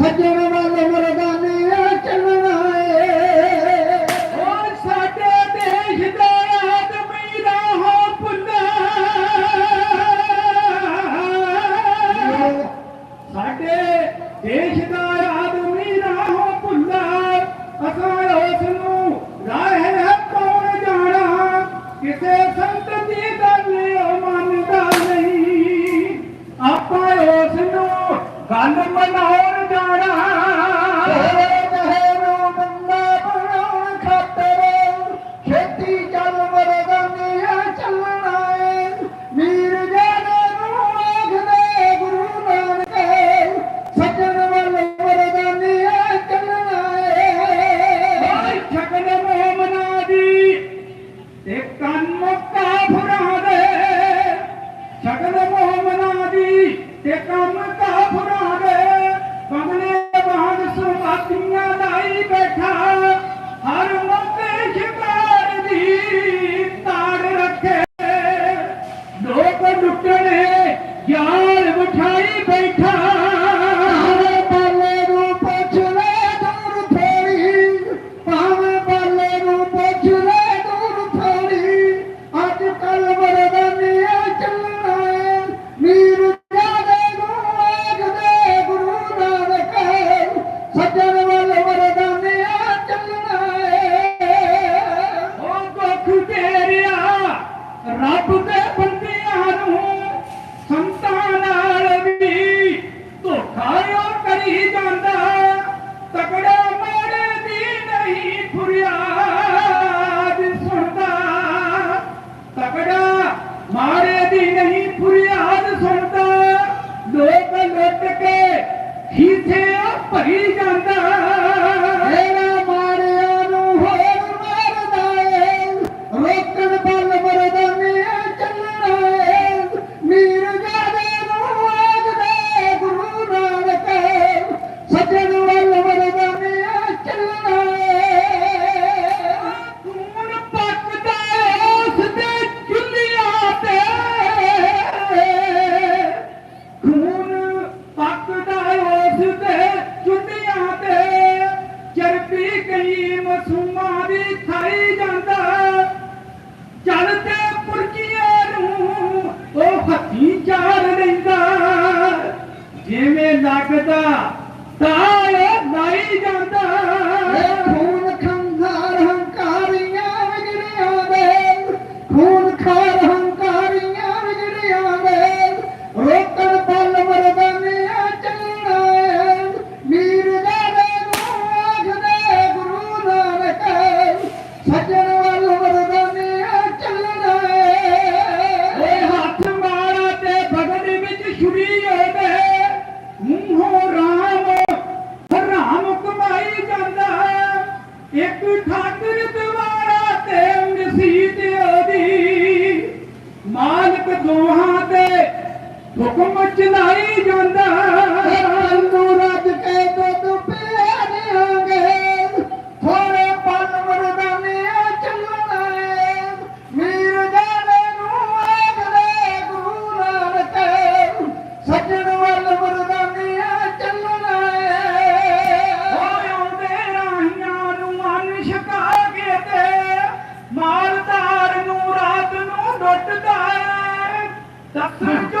ಸಜ್ಜನವಾದ ವರದಾನೇ মক্কা ভরা হবে সকল মোহাম্মদ আদি তে रब के जिमें नाकता ताल नहीं जाता। ਹੁਕਮ ਚਲਾਈ ਜਾਂਦਾ। ਤੂੰ ਰੱਜ ਕੇ ਤੋ ਤੂੰ ਪਿਆਰਿਆਂਗੇ ਥੋੜੇ ਪਲ ਵਰਦਾਨਿਆ ਚੱਲਣਾ ਮੀਰ ਜਾਣੇ ਨੂੰ ਅਗਲੇ ਗੁਰਾਂ ਤੇ ਸੱਜਣ ਵੱਲ ਵਰਦਾਨਿਆ ਚੱਲਣਾ ਹੋਇਓ ਮੇਰਾਈਆਂ ਨੂੰ ਮਨ ਸ਼ਕਾ ਕੇ ਤੇ ਮਾਲਦਾਰ ਨੂੰ ਰਾਤ ਨੂੰ ਡੁੱਟਦਾ ਦੱਸਣ ਜੋ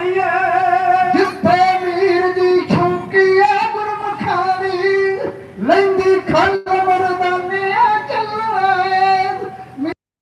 yeah.